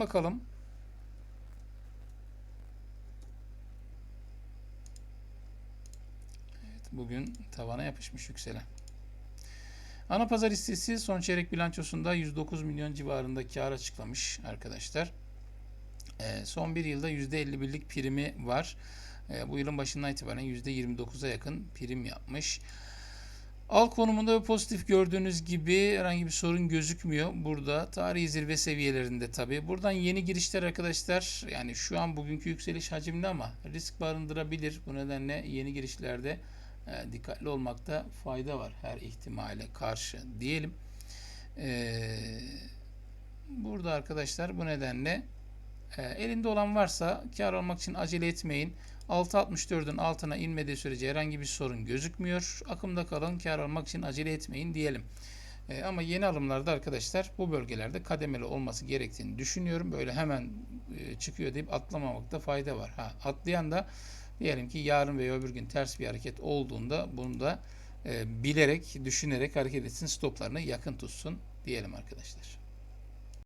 bakalım. Evet, bugün tavana yapışmış yükselen. Ana pazar hissesi son çeyrek bilançosunda 109 milyon civarında kar açıklamış arkadaşlar. Ee, son bir yılda %51'lik primi var. Ee, bu yılın başından itibaren %29'a yakın prim yapmış. Al konumunda ve pozitif gördüğünüz gibi herhangi bir sorun gözükmüyor. Burada tarihi zirve seviyelerinde tabi. Buradan yeni girişler arkadaşlar yani şu an bugünkü yükseliş hacimli ama risk barındırabilir. Bu nedenle yeni girişlerde e, dikkatli olmakta fayda var her ihtimale karşı diyelim. Ee, burada arkadaşlar bu nedenle e, elinde olan varsa kar almak için acele etmeyin. 6.64'ün altına inmediği sürece herhangi bir sorun gözükmüyor. Akımda kalın kar almak için acele etmeyin diyelim. E, ama yeni alımlarda arkadaşlar bu bölgelerde kademeli olması gerektiğini düşünüyorum. Böyle hemen e, çıkıyor deyip atlamamakta fayda var. Ha, atlayan da diyelim ki yarın veya öbür gün ters bir hareket olduğunda bunu da e, bilerek, düşünerek hareket etsin, stoplarını yakın tutsun diyelim arkadaşlar.